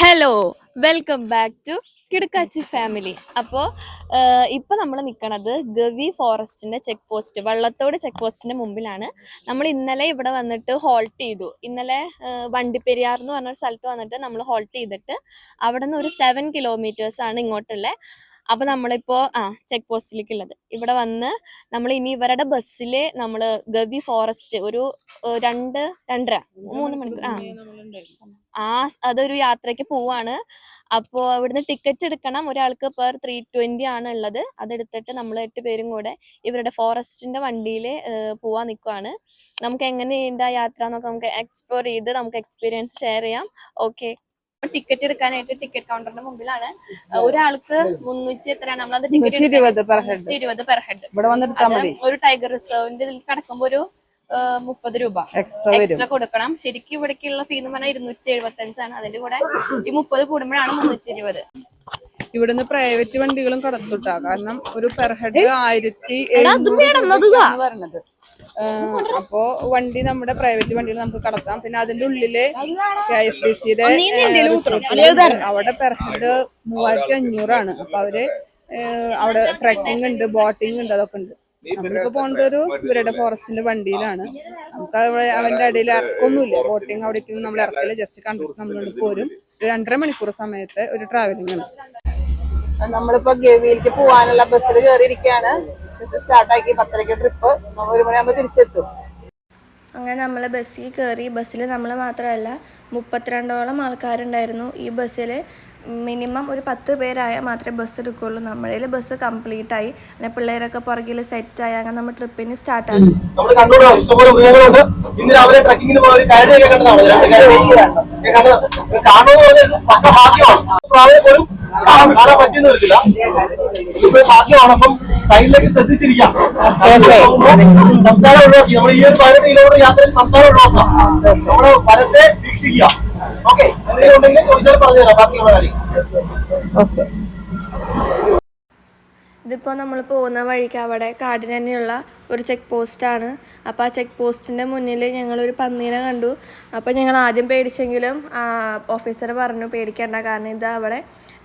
Hello welcome back to Kidakkachi family അപ്പോൾ ഇപ്പോൾ നമ്മൾ നിൽക്കുന്നത് ഗവി ഫോറസ്റ്റിന്റെ ചെക്ക് പോസ്റ്റ് വള്ളത്തോട് ചെക്ക് പോസ്റ്റിന്റെ മുമ്പിലാണ്. നമ്മൾ ഇന്നലെ ഇവിടെ വന്നിട്ട് ഹോൾട്ട് ചെയ്തു. ഇന്നലെ വണ്ടിപ്പെരിയാർ എന്ന് പറഞ്ഞൊരു സ്ഥലത്ത് വന്നിട്ട് നമ്മൾ ഹോൾട്ട് ചെയ്തിട്ട് അവിടെ നിന്ന് ഒരു സെവൻ കിലോമീറ്റേഴ്സാണ് ഇങ്ങോട്ടുള്ളത് അപ്പൊ നമ്മളിപ്പോ ആ ചെക്ക് പോസ്റ്റിലേക്ക് ഉള്ളത് ഇവിടെ വന്ന് നമ്മൾ ഇനി ഇവരുടെ ബസ്സിൽ നമ്മൾ ഗവി ഫോറസ്റ്റ് ഒരു രണ്ട് രണ്ടര മൂന്ന് മണിക്കൂർ ആ. ആ അതൊരു യാത്രയ്ക്ക് പോവാണ്. അപ്പോൾ ഇവിടുന്ന് ടിക്കറ്റ് എടുക്കണം. ഒരാൾക്ക് പെർ ത്രീ ട്വന്റി ആണ് ഉള്ളത്. അതെടുത്തിട്ട് നമ്മൾ എട്ട് പേരും കൂടെ ഇവരുടെ ഫോറസ്റ്റിന്റെ വണ്ടിയിൽ പോവാൻ നിൽക്കുവാണ് നമുക്ക് എങ്ങനെയുണ്ട് ആ യാത്ര എന്നൊക്കെ നമുക്ക് എക്സ്പ്ലോർ ചെയ്ത് നമുക്ക് എക്സ്പീരിയൻസ് ഷെയർ ചെയ്യാം. ഓക്കെ ടിക്കറ്റ് എടുക്കാനായിട്ട് ടിക്കറ്റ് കൗണ്ടറിന്റെ മുമ്പിലാണ്. ഒരാൾക്ക് മുന്നൂറ്റി എത്രയാണ്? നമ്മളത് ടിക്കറ്റ് ഇരുപത് per head. ഇരുപത് പെർ ഹെഡ് ഒരു ടൈഗർ റിസർവിന്റെ ഇതിൽ കിടക്കുമ്പോ ഒരു മുപ്പത് രൂപ. എക്സ്ട്രാ എക്സ്ട്രാ കൊടുക്കണം. ശരിക്കും ഇവിടേക്കുള്ള ഫീ എന്ന് പറഞ്ഞാൽ ഇരുന്നൂറ്റി എഴുപത്തി അഞ്ചാണ് അതിന്റെ കൂടെ ഈ മുപ്പത് കൂടുമ്പോഴാണ് മുന്നൂറ്റി ഇരുപത്. ഇവിടുന്ന് പ്രൈവറ്റ് വണ്ടികളും കടത്തുട്ടാ. കാരണം ഒരു പെർ ഹെഡ് ആയിരത്തി എഴുന്നൂറ് പറഞ്ഞത് അപ്പോ വണ്ടി നമ്മുടെ പ്രൈവറ്റ് വണ്ടികൾ നമുക്ക് കടത്താം. പിന്നെ അതിന്റെ ഉള്ളിൽ കെ എസ് ഡി സിയുടെ അവിടെ പെർ ഹെഡ് മൂവായിരത്തി അഞ്ഞൂറാണ് അപ്പൊ അവർ അവിടെ ട്രക്കിംഗ് ഉണ്ട് ബോട്ടിംഗ് ഉണ്ട് അതൊക്കെ ഉണ്ട്. നമ്മളിപ്പോ പോകുന്നത് ഒരു ഇവരുടെ ഫോറസ്റ്റിന്റെ വണ്ടിയിലാണ്. നമുക്ക് അവിടെ അവന്റെ ഇടയിൽ ഇറക്കൊന്നുമില്ല. ബോട്ടിംഗ് അവിടെ നമ്മൾ ഇറക്കില്ല. ജസ്റ്റ് കണ്ടു നമ്മൾ പോരും. രണ്ടര മണിക്കൂർ സമയത്തെ ഒരു ട്രാവലിംഗ് ആണ്. നമ്മളിപ്പോ ഗവിയിലേക്ക് പോവാനുള്ള ബസ്സിൽ കയറിയിരിക്കുകയാണ് ബസ് സ്റ്റാർട്ടാക്കി പത്തരയ്ക്ക് ട്രിപ്പ് നമ്മൾ ഒരു മണിയാകുമ്പോൾ തിരിച്ചെത്തും. അങ്ങനെ നമ്മൾ ബസ്സിൽ കയറി ബസ്സിൽ നമ്മൾ മാത്രമല്ല മുപ്പത്തിരണ്ടോളം ആൾക്കാരുണ്ടായിരുന്നു. ഈ ബസ്സിൽ മിനിമം ഒരു പത്ത് പേരായാൽ മാത്രമേ ബസ് എടുക്കുകയുള്ളൂ നമ്മുടെ ബസ് കംപ്ലീറ്റ് ആയി. പിന്നെ പിള്ളേരൊക്കെ പുറകിൽ സെറ്റ് ആയി. അങ്ങനെ നമ്മൾ ട്രിപ്പിന് സ്റ്റാർട്ട് നമ്മൾ കണ്ടോളൂ ഇഷ്ടംപോലെ മൃഗങ്ങളുണ്ട് ഇന്ന് രാവിലെ ട്രക്കിങ്ങിന് പോയ ഒരു കരടിയൊക്കെ കണ്ടതാണ് രണ്ട് കരടി കാണുമെന്ന് പക്ക ഭാഗ്യമാണ്. പോലും കാണാൻ പറ്റിയെന്ന് ഇപ്പൊ ഭാഗ്യമാണ് അപ്പം സൈഡിലേക്ക് ശ്രദ്ധിച്ചിരിക്കാം. സംസാരം ഒഴിവാക്കി നമ്മൾ ഈ ഒരു പതിനെട്ട് കിലോമീറ്റർ യാത്രയിൽ സംസാരം ഒഴിവാക്കാം നമ്മൾ വനത്തെ വീക്ഷിക്കുക ഓക്കെ. എന്തെങ്കിലും ഉണ്ടെങ്കിൽ ചോദിച്ചാൽ പറഞ്ഞുതരാം. ബാക്കിയുള്ള കാര്യം. ഓക്കെ. ഇതിപ്പോൾ നമ്മൾ പോകുന്ന വഴിക്ക് അവിടെ കാടിന് തന്നെയുള്ള ഒരു ചെക്ക് പോസ്റ്റാണ് അപ്പോൾ ആ ചെക്ക് പോസ്റ്റിന്റെ മുന്നിൽ ഞങ്ങളൊരു പന്നീനെ കണ്ടു. അപ്പോൾ ഞങ്ങൾ ആദ്യം പേടിച്ചെങ്കിലും ഓഫീസർ പറഞ്ഞു പേടിക്കേണ്ട. കാരണം ഇത് അവിടെ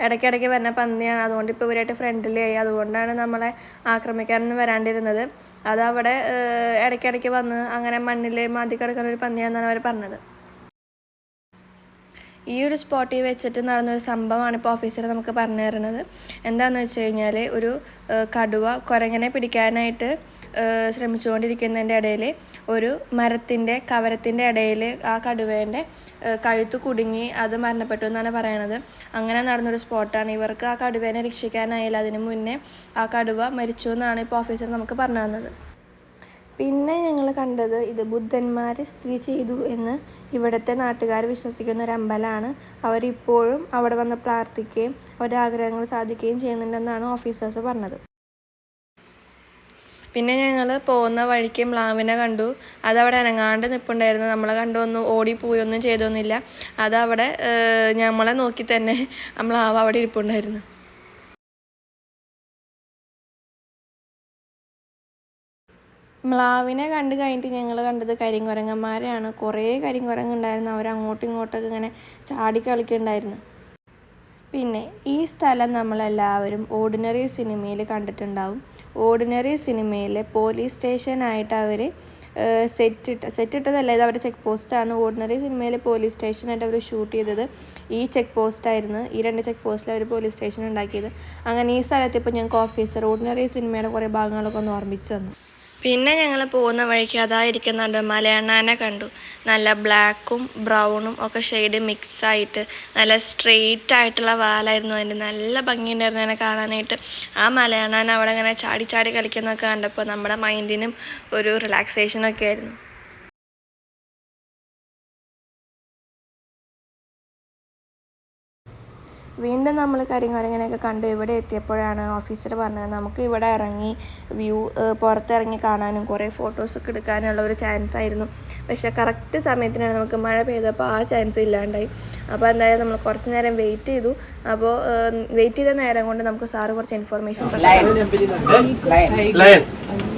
ഇടയ്ക്കിടയ്ക്ക് വരുന്ന പന്നിയാണ്. അതുകൊണ്ട് ഇപ്പോൾ ഇവരായിട്ട് ഫ്രണ്ട്ലി ആയി. അതുകൊണ്ടാണ് നമ്മളെ ആക്രമിക്കാനൊന്നും വരാണ്ടിരുന്നത്. അതവിടെ ഇടയ്ക്കിടയ്ക്ക് വന്ന് അങ്ങനെ മണ്ണിൽ മാന്തി കിടക്കുന്ന ഒരു പന്നിയാണെന്നാണ് അവർ പറഞ്ഞത്. ഈ ഒരു സ്പോട്ടിൽ വെച്ചിട്ട് നടന്നൊരു സംഭവമാണ് ഇപ്പോൾ ഓഫീസർ നമുക്ക് പറഞ്ഞു തരുന്നത്. എന്താണെന്ന് വെച്ച് കഴിഞ്ഞാൽ ഒരു കടുവ കുരങ്ങനെ പിടിക്കാനായിട്ട് ശ്രമിച്ചുകൊണ്ടിരിക്കുന്നതിന്റെ ഇടയിൽ ഒരു മരത്തിന്റെ കവരത്തിന്റെ ഇടയിൽ ആ കടുവേന്റെ കഴുത്ത് കുടുങ്ങി അത് മരണപ്പെട്ടു എന്നാണ് പറയണത്. അങ്ങനെ നടന്നൊരു സ്പോട്ടാണ്. ഇവർക്ക് ആ കടുവേനെ രക്ഷിക്കാനായില്ല അതിന് മുന്നേ ആ കടുവ മരിച്ചു എന്നാണ് ഇപ്പോൾ ഓഫീസർ നമുക്ക് പറഞ്ഞു തന്നത്. പിന്നെ ഞങ്ങൾ കണ്ടത് ഇത് ബുദ്ധന്മാർ സ്ഥിതി ചെയ്തു എന്ന് ഇവിടുത്തെ നാട്ടുകാർ വിശ്വസിക്കുന്ന ഒരു അമ്പലമാണ്. അവരിപ്പോഴും അവിടെ വന്ന് പ്രാർത്ഥിക്കുകയും അവരുടെ ആഗ്രഹങ്ങൾ സാധിക്കുകയും ചെയ്യുന്നുണ്ടെന്നാണ് ഓഫീസേഴ്സ് പറഞ്ഞത്. പിന്നെ ഞങ്ങൾ പോകുന്ന വഴിക്ക് മ്ലാവിനെ കണ്ടു. അതവിടെ അനങ്ങാണ്ട് നിൽപ്പുണ്ടായിരുന്നു നമ്മളെ കണ്ടു ഒന്നും ഓടിപ്പോയി ഒന്നും ചെയ്തൊന്നുമില്ല. അതവിടെ നമ്മളെ നോക്കി തന്നെ മ്ലാവ് അവിടെ ഇരിപ്പുണ്ടായിരുന്നു. മ്ലാവിനെ കണ്ട് കഴിഞ്ഞിട്ട് ഞങ്ങൾ കണ്ടത് കരിങ്കുരങ്ങന്മാരെയാണ്. കുറേ കരിങ്കുരങ്ങുണ്ടായിരുന്നു. അവർ അങ്ങോട്ടും ഇങ്ങോട്ടൊക്കെ ഇങ്ങനെ ചാടി കളിക്കുന്നുണ്ടായിരുന്നു പിന്നെ ഈ സ്ഥലം നമ്മളെല്ലാവരും ഓർഡിനറി സിനിമയിൽ കണ്ടിട്ടുണ്ടാവും. ഓർഡിനറി സിനിമയിൽ പോലീസ് സ്റ്റേഷനായിട്ട് അവർ സെറ്റ് ഇട്ട സെറ്റ് ഇട്ടതല്ല ഇത് അവരുടെ ചെക്ക് പോസ്റ്റാണ്. ഓർഡിനറി സിനിമയിൽ പോലീസ് സ്റ്റേഷനായിട്ട് അവർ ഷൂട്ട് ചെയ്തത് ഈ ചെക്ക് പോസ്റ്റായിരുന്നു. ഈ രണ്ട് ചെക്ക് പോസ്റ്റിൽ അവർ പോലീസ് സ്റ്റേഷൻ ഉണ്ടാക്കിയത്. അങ്ങനെ ഈ സ്ഥലത്ത് ഇപ്പോൾ ഞങ്ങൾക്ക് ഓഫീസർ ഓർഡിനറി സിനിമയുടെ കുറേ ഭാഗങ്ങളൊക്കെ ഒന്ന് ഓർമ്മിച്ച് തന്നു. പിന്നെ ഞങ്ങൾ പോകുന്ന വഴിക്ക് അതായിരിക്കുന്നുണ്ട് മലയണ്ണാനെ കണ്ടു. നല്ല ബ്ലാക്കും ബ്രൗണും ഒക്കെ ഷെയ്ഡ് മിക്സ് ആയിട്ട് നല്ല സ്ട്രെയിറ്റ് ആയിട്ടുള്ള വാലായിരുന്നു അതിന്റെ. നല്ല ഭംഗിയുണ്ടായിരുന്നു അതിനെ കാണാനായിട്ട്. ആ മലയണ്ണാൻ അവിടെ ഇങ്ങനെ ചാടി ചാടി കളിക്കുന്നതൊക്കെ കണ്ടപ്പോൾ നമ്മുടെ മൈൻഡിനും ഒരു റിലാക്സേഷനൊക്കെ ആയിരുന്നു. വീണ്ടും നമ്മൾ കരിങ്ങരങ്ങനെയൊക്കെ കണ്ട് ഇവിടെ എത്തിയപ്പോഴാണ് ഓഫീസർ പറഞ്ഞത് നമുക്ക് ഇവിടെ ഇറങ്ങി വ്യൂ പുറത്തിറങ്ങി കാണാനും കുറേ ഫോട്ടോസൊക്കെ എടുക്കാനുള്ള ഒരു ചാൻസ് ആയിരുന്നു. പക്ഷേ കറക്റ്റ് സമയത്തിനാണ് നമുക്ക് മഴ പെയ്തപ്പോൾ ആ ചാൻസ് ഇല്ലാണ്ടായി. അപ്പോൾ എന്തായാലും നമ്മൾ കുറച്ച് നേരം വെയിറ്റ് ചെയ്തു. അപ്പോൾ വെയിറ്റ് ചെയ്ത നേരം കൊണ്ട് നമുക്ക് സാറ് കുറച്ച് ഇൻഫർമേഷൻ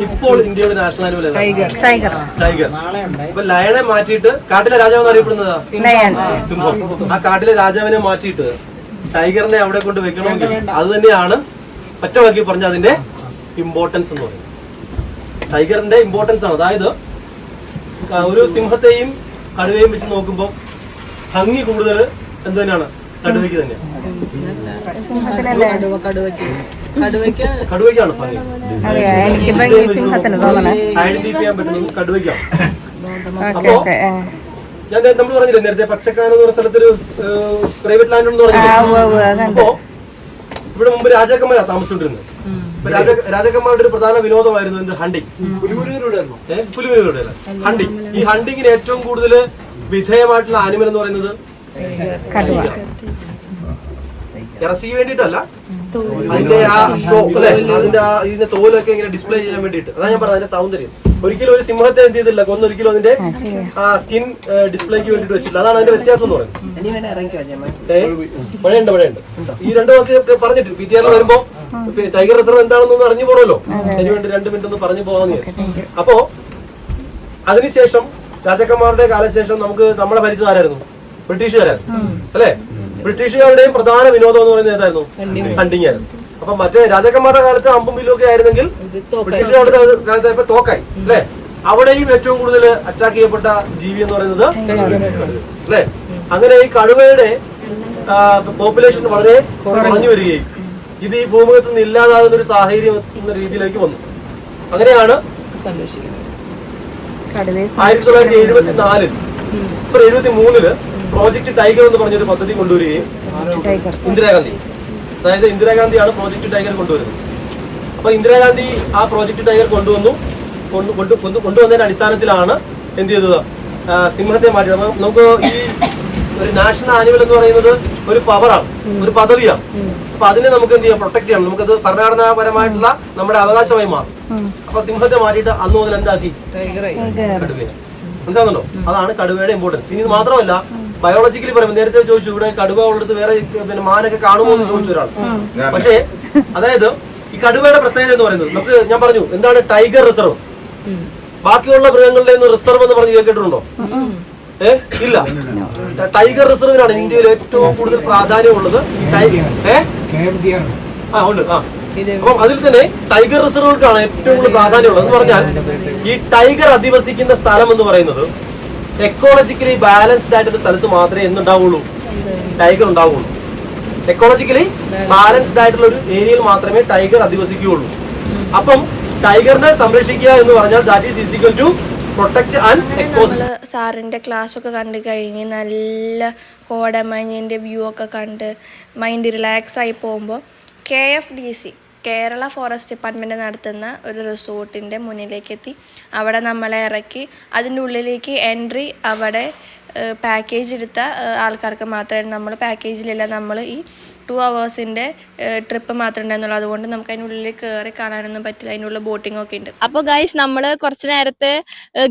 ഇപ്പോൾ ഇന്ത്യയുടെ നാഷണൽ ആനിമൽ ടൈഗർ ടൈഗർ ഇപ്പൊ ലയണെ മാറ്റിയിട്ട് കാട്ടിലെ രാജാവ് അറിയപ്പെടുന്നതാ? സിംഹം. ആ കാട്ടിലെ രാജാവിനെ മാറ്റിയിട്ട് ടൈഗറിനെ അവിടെ കൊണ്ട് വെക്കണമെങ്കിൽ അത് തന്നെയാണ് ഒറ്റവാക്കി പറഞ്ഞ അതിന്റെ ഇമ്പോർട്ടൻസ് എന്ന് പറയുന്നത്. ടൈഗറിന്റെ ഇമ്പോർട്ടൻസ് ആണ്. അതായത് ഒരു സിംഹത്തെയും കടുവയും വെച്ച് നോക്കുമ്പോൾ ഭംഗി കൂടുതൽ എന്ത് തന്നെയാണ് കടുവയ്ക്ക് തന്നെയാണ് കടുവയ്ക്കാണ് ഭംഗി. ഐഡന്റിഫൈ ചെയ്യാൻ പറ്റുന്നത് കടുവയ്ക്കാണ്. അപ്പോ ഞാൻ ദേ- നമ്മൾ പറഞ്ഞില്ലേ നേരത്തെ പച്ചക്കാന എന്ന് പറഞ്ഞ സ്ഥലത്തൊരു പ്രൈവറ്റ് ലാൻഡ് എന്ന് പറഞ്ഞില്ലേ? അപ്പോ ഇവിടെ മുമ്പ് രാജാക്കന്മാരാ താമസിച്ചോണ്ടിരുന്നത് ഇപ്പൊ രാജ രാജാക്കന്മാരുടെ ഒരു പ്രധാന വിനോദമായിരുന്നു എന്ത്? ഹണ്ടിങ്. ഏഹ് പുലിമുരുകളുടെ ഹണ്ടിങ്. ഈ ഹണ്ടിങ്ങിന് ഏറ്റവും കൂടുതൽ വിധേയമായിട്ടുള്ള ആനിമൽ എന്ന് പറയുന്നത്. ഇറച്ചിക്ക് വേണ്ടിയിട്ടല്ല. അതിന്റെ ആ ഷോ അല്ലെ? അതിന്റെ ആ ഇതിന്റെ തോലൊക്കെ ഇങ്ങനെ ഡിസ്പ്ലേ ചെയ്യാൻ വേണ്ടിയിട്ട്. അതാ ഞാൻ പറഞ്ഞത് അതിന്റെ സൗന്ദര്യം. ഒരിക്കലും ഒരു സിംഹത്തെ എന്ത് ചെയ്തില്ല കൊന്നൊരിക്കലും അതിന്റെ ആ സ്കിൻ ഡിസ്പ്ലേക്ക് വേണ്ടിട്ട് വെച്ചില്ല അതാണ് അതിന്റെ വ്യത്യാസം എന്ന് പറയുന്നത്? മഴയുണ്ട് മഴയുണ്ട്. ഈ രണ്ടു വാക്ക് പറഞ്ഞിട്ട് പി ടി ആറിൽ വരുമ്പോ ടൈഗർ റിസർവ് എന്താണെന്നൊന്ന് അറിഞ്ഞു പോണല്ലോ. അതിന് വേണ്ടി രണ്ട് മിനിറ്റ് ഒന്ന് പറഞ്ഞു പോകാന്ന് വിചാരിച്ചു. അപ്പോ അതിനുശേഷം രാജാക്കന്മാരുടെ കാലശേഷം നമുക്ക് നമ്മളെ ഭരിച്ചത് ആരായിരുന്നു? ബ്രിട്ടീഷുകാരായിരുന്നു. അല്ലേ? ബ്രിട്ടീഷുകാരുടെയും പ്രധാന വിനോദം എന്ന് പറയുന്നത് ഏതായിരുന്നു? ഹണ്ടിങ് ആയിരുന്നു. അപ്പൊ മറ്റേ രാജാക്കന്മാരുടെ കാലത്ത് അമ്പും വില്ലും ഒക്കെ ആയിരുന്നെങ്കിൽ ബ്രിട്ടീഷുകാരുടെ കാലത്ത് ഇപ്പൊ തോക്കായി. അല്ലേ? അവിടെയും ഏറ്റവും കൂടുതൽ അറ്റാക്ക് ചെയ്യപ്പെട്ട ജീവി എന്ന് പറയുന്നത് അല്ലെ അല്ലേ? അങ്ങനെ ഈ കടുവയുടെ പോപ്പുലേഷൻ വളരെ കുറഞ്ഞു വരികയും ഇത് ഈ ഭൂമുഖത്ത് നിന്ന് ഇല്ലാതാകുന്ന ഒരു സാഹചര്യം എന്ന രീതിയിലേക്ക് വന്നു. അങ്ങനെയാണ് ആയിരത്തി തൊള്ളായിരത്തി എഴുപത്തി നാലിൽ സോറി എഴുപത്തി മൂന്നിൽ പ്രോജക്ട് ടൈഗർ എന്ന് പറഞ്ഞൊരു പദ്ധതി കൊണ്ടുവരികയും ഇന്ദിരാഗാന്ധി. അതായത് ഇന്ദിരാഗാന്ധിയാണ് പ്രോജക്ട് ടൈഗർ കൊണ്ടുവരുന്നത്. അപ്പൊ ഇന്ദിരാഗാന്ധി ആ പ്രോജക്ട് ടൈഗർ കൊണ്ടുവന്നു. കൊണ്ട് കൊണ്ട് കൊണ്ട് കൊണ്ടുവന്നതിന്റെ അടിസ്ഥാനത്തിലാണ് എന്ത് ചെയ്തത്? സിംഹത്തെ മാറ്റി നമുക്ക് ഈ ഒരു നാഷണൽ ആനിമൽ എന്ന് പറയുന്നത് ഒരു പവറാണ് ഒരു പദവിയാണ്. അപ്പൊ അതിനെ നമുക്ക് എന്ത് ചെയ്യാം? പ്രൊട്ടക്ട് ചെയ്യണം. നമുക്കത് ഭരണഘടനാപരമായിട്ടുള്ള നമ്മുടെ അവകാശമായി മാറും. അപ്പൊ സിംഹത്തെ മാറ്റിയിട്ട് അന്ന് മുതൽ എന്താക്കി? കടുവയെ. മനസ്സിലാകുന്നുണ്ടോ അതാണ് കടുവയുടെ ഇമ്പോർട്ടൻസ് ഇനി ഇത് മാത്രമല്ല ബയോളജിക്കലി പറയുമ്പോൾ നേരത്തെ ചോദിച്ചു ഇവിടെ കടുവ ഉള്ളത് വേറെ പിന്നെ മാനൊക്കെ കാണുമോ എന്ന് ചോദിച്ചു ഒരാൾ. പക്ഷേ അതായത് ഈ കടുവയുടെ പ്രത്യേകത എന്ന് പറയുന്നത് നമുക്ക് ഞാൻ പറഞ്ഞു എന്താണ് ടൈഗർ റിസർവ് ബാക്കിയുള്ള മൃഗങ്ങളുടെ റിസർവ് എന്ന് പറഞ്ഞു കേട്ടിട്ടുണ്ടോ? ഏ ഇല്ല. ടൈഗർ റിസർവിനാണ് ഇന്ത്യയിൽ ഏറ്റവും കൂടുതൽ പ്രാധാന്യമുള്ളത്. ആ ഉണ്ട്. ആ. അപ്പം അതിൽ തന്നെ ടൈഗർ റിസർവുകൾക്കാണ് ഏറ്റവും കൂടുതൽ പ്രാധാന്യമുള്ളത്. എന്ന് പറഞ്ഞാൽ ഈ ടൈഗർ അധിവസിക്കുന്ന സ്ഥലം എന്ന് പറയുന്നത് എക്കോളജിക്കലി ബാലൻസ്ഡ് ആയിട്ടൊരു സ്ഥലത്ത് മാത്രമേ എന്തുണ്ടാവുള്ളൂ? ടൈഗർ ഉണ്ടാവുള്ളൂ. എക്കോളജിക്കലി ബാലൻസ്ഡ് ആയിട്ടുള്ള ഒരു ഏരിയയിൽ മാത്രമേ ടൈഗർ അധിവസിക്കുകയുള്ളൂ. അപ്പം ടൈഗറിനെ സംരക്ഷിക്കുക എന്ന് പറഞ്ഞാൽ that is is equal to protect and ecosystem സാറിന്റെ സാറിന്റെ ക്ലാസ്സൊക്കെ കണ്ട് കഴിഞ്ഞ് നല്ല കോടമഞ്ഞിന്റെ വ്യൂ ഒക്കെ കണ്ട് മൈൻഡ് റിലാക്സ് ആയി പോകുമ്പോൾ K F D C Kerala forest department നടത്തുന്ന ഒരു റിസോർട്ടിന്റെ മുന്നിലേക്ക് എത്തി അവിടെ നമ്മളെ ഇറക്കി. അതിന്റെ ഉള്ളിലേക്ക് എൻട്രി അവിടെ പാക്കേജ് എടുത്ത ആൾക്കാർക്ക് മാത്രമേ നമ്മൾ. പാക്കേജിലില്ല നമ്മൾ ഈ ടു അവേഴ്സിന്റെ ട്രിപ്പ് മാത്രമേ ഉണ്ടായിരുന്നുള്ളൂ. അതുകൊണ്ട് നമുക്ക് അതിനുള്ളിൽ കയറി കാണാനൊന്നും പറ്റില്ല. അതിനുള്ള ബോട്ടിംഗ് ഒക്കെ ഉണ്ട്. അപ്പോൾ ഗൈസ് നമ്മൾ കുറച്ച് നേരത്തെ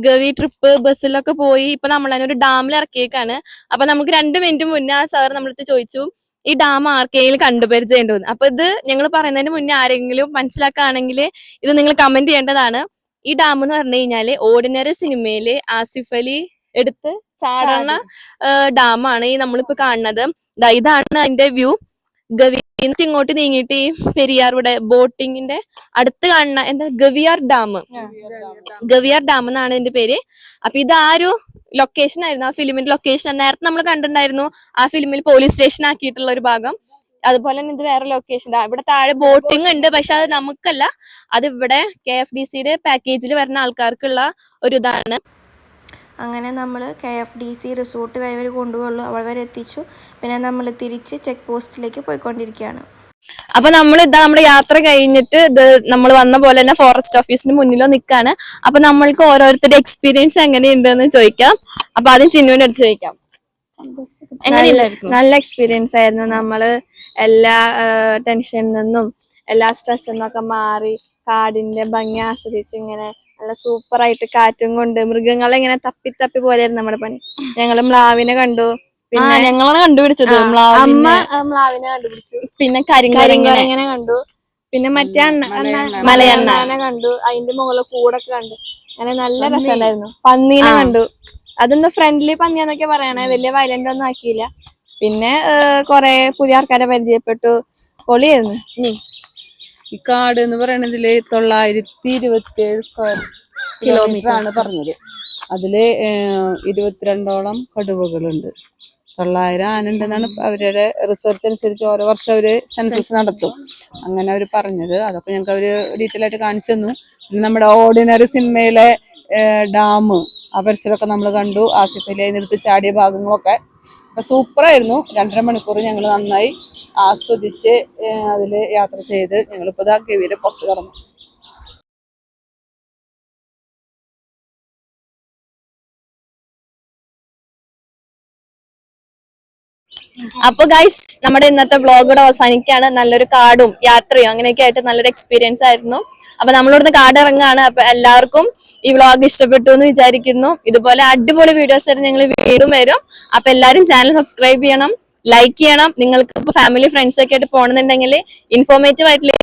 ഗവി ട്രിപ്പ് ബസ്സിലൊക്കെ പോയി. ഇപ്പം നമ്മൾ അതിനൊരു ഡാമിൽ ഇറക്കിയേക്കാണ്. അപ്പം നമുക്ക് രണ്ട് മിനിറ്റ് മുന്നേ ആ സാർ നമ്മളടുത്ത് ചോദിച്ചു ഈ ഡാം ആർക്കെങ്കിലും കണ്ടുപരിചയമുണ്ടോന്ന് അപ്പൊ ഇത് ഞങ്ങൾ പറയുന്നതിന് മുന്നേ ആരെങ്കിലും മനസ്സിലാക്കുകയാണെങ്കിൽ ഇത് നിങ്ങൾ കമന്റ് ചെയ്യേണ്ടതാണ്. ഈ ഡാം എന്ന് പറഞ്ഞു കഴിഞ്ഞാൽ ഓർഡിനറി സിനിമയിൽ ആസിഫ് അലി എടുത്ത് ചാടുന്ന ഡാമാണ് ഈ നമ്മളിപ്പോ കാണുന്നത്. ഇതാണ് അതിന്റെ വ്യൂ. ഗവി ഇങ്ങോട്ട് നീങ്ങിയിട്ട് ഈ പെരിയാറുടെ ബോട്ടിങ്ങിന്റെ അടുത്ത് കാണുന്ന എന്താ? ഗവിയാർ ഡാം. ഗവിയാർ ഡാം. എന്നാണ് ഇതിന്റെ പേര്. അപ്പൊ ഇത് ആ ഒരു ലൊക്കേഷൻ ആയിരുന്നു. ആ ഫിലിമിന്റെ ലൊക്കേഷൻ നേരത്തെ നമ്മൾ കണ്ടിട്ടുണ്ടായിരുന്നു ആ ഫിലിമിൽ പോലീസ് സ്റ്റേഷൻ ആക്കിയിട്ടുള്ള ഒരു ഭാഗം. അതുപോലെ തന്നെ ഇത് വേറെ ലൊക്കേഷൻ ഇവിടെ താഴെ ബോട്ടിംഗ് ഉണ്ട്. പക്ഷെ അത് നമുക്കല്ല. അത് ഇവിടെ കെ എഫ് ഡി സിയുടെ പാക്കേജിൽ വരുന്ന ആൾക്കാർക്കുള്ള ഒരു ഇതാണ്. അങ്ങനെ നമ്മൾ K F D C resort വരെ അവർ കൊണ്ടുപോകുള്ളൂ അവിടെ വരെ എത്തിച്ചു. പിന്നെ നമ്മൾ തിരിച്ച് ചെക്ക് പോസ്റ്റിലേക്ക് പോയിക്കൊണ്ടിരിക്കുകയാണ്. അപ്പൊ നമ്മൾ ഇതാ നമ്മുടെ യാത്ര കഴിഞ്ഞിട്ട് ഇത് നമ്മൾ വന്ന പോലെ തന്നെ ഫോറസ്റ്റ് ഓഫീസിന് മുന്നിലോ നിൽക്കാണ് അപ്പൊ നമ്മൾക്ക് ഓരോരുത്തരുടെ എക്സ്പീരിയൻസ് എങ്ങനെയുണ്ടെന്ന് ചോദിക്കാം. അപ്പൊ ആദ്യം ചിന്നുവിന്റെ അടുത്ത് ചോദിക്കാം. നല്ല എക്സ്പീരിയൻസ് ആയിരുന്നു. നമ്മൾ എല്ലാ ടെൻഷനിൽ നിന്നും എല്ലാ സ്ട്രെസ്സിൽ നിന്നൊക്കെ മാറി കാടിന്റെ ഭംഗി ആസ്വദിച്ച് ഇങ്ങനെ നല്ല സൂപ്പർ ആയിട്ട് കാറ്റും കൊണ്ട് മൃഗങ്ങളെ ഇങ്ങനെ തപ്പി തപ്പി പോലെയായിരുന്നു നമ്മുടെ പണി. ഞങ്ങൾ മ്ലാവിനെ കണ്ടു. പിന്നെ ഞങ്ങളാണ് കണ്ടുപിടിച്ചത് അമ്മ മ്ലാവിനെ കണ്ടുപിടിച്ചു. പിന്നെ കരിങ്കരിങ്ങനെ. കണ്ടു. പിന്നെ മറ്റേ അണ്ണ അണ്ണ മലയണ്ണ. മലയണ്ണാനെ കണ്ടു. അതിന്റെ മുകളിൽ കൂടൊക്കെ കണ്ടു. അങ്ങനെ നല്ല രസമുണ്ടായിരുന്നു. പന്നീനെ കണ്ടു. അതൊന്ന് ഫ്രണ്ട്ലി പന്നിയാന്നൊക്കെ പറയണേ. വലിയ വയലന്റ് ഒന്നും ആക്കിയില്ല. പിന്നെ ഏഹ്, കൊറേ പുതിയ ആൾക്കാരെ പരിചയപ്പെട്ടു. പൊളിയായിരുന്നു. ഈ കാട് എന്ന് പറയണതിൽ തൊള്ളായിരത്തി ഇരുപത്തി ഏഴ് സ്ക്വയർ കിലോമീറ്റർ ആണ് പറഞ്ഞത്. അതിൽ ഇരുപത്തിരണ്ടോളം കടുവകളുണ്ട്. തൊള്ളായിരം ആന ഉണ്ടെന്നാണ് അവരുടെ റിസർച്ച് അനുസരിച്ച് ഓരോ വർഷം അവർ സെൻസസ് നടത്തും. അങ്ങനെ അവർ പറഞ്ഞത്. അതൊക്കെ ഞങ്ങൾക്ക് അവർ ഡീറ്റെയിൽ ആയിട്ട് കാണിച്ചു തന്നു. നമ്മുടെ ഓർഡിനറി സിനിമയിലെ ഡാം. ആ പരിസരമൊക്കെ നമ്മൾ കണ്ടു. ആസിഫ് അലി നിർത്തി ചാടിയ ഭാഗങ്ങളൊക്കെ. അപ്പം സൂപ്പറായിരുന്നു. രണ്ടര മണിക്കൂർ ഞങ്ങൾ നന്നായി ആസ്വദിച്ച് അതിൽ യാത്ര ചെയ്ത് ഞങ്ങളിപ്പോൾ ഇതാ ഗവിയിൽ പുറത്ത് കടന്നു. അപ്പൊ ഗൈസ് നമ്മുടെ ഇന്നത്തെ വ്ളോഗ് കൂടെ അവസാനിക്കുകയാണ്. നല്ലൊരു കാടും യാത്രയും അങ്ങനെയൊക്കെ ആയിട്ട് നല്ലൊരു എക്സ്പീരിയൻസ് ആയിരുന്നു. അപ്പൊ നമ്മളിവിടുന്ന് കാട് ഇറങ്ങാണ് അപ്പൊ എല്ലാവർക്കും ഈ വ്ളോഗ് ഇഷ്ടപ്പെട്ടു എന്ന് വിചാരിക്കുന്നു. ഇതുപോലെ അടിപൊളി വീഡിയോസ് ആയിട്ട് ഞങ്ങൾ വീണ്ടും വരും. അപ്പൊ എല്ലാരും ചാനൽ സബ്സ്ക്രൈബ് ചെയ്യണം ലൈക്ക് ചെയ്യണം. നിങ്ങൾക്ക് ഇപ്പൊ ഫാമിലി ഫ്രണ്ട്സ് ഒക്കെ ആയിട്ട് പോകണമെന്നുണ്ടെങ്കിൽ ഇൻഫോർമേറ്റീവ് ആയിട്ടുള്ള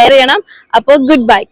ഷെയർ ചെയ്യണം. അപ്പോൾ ഗുഡ് ബൈ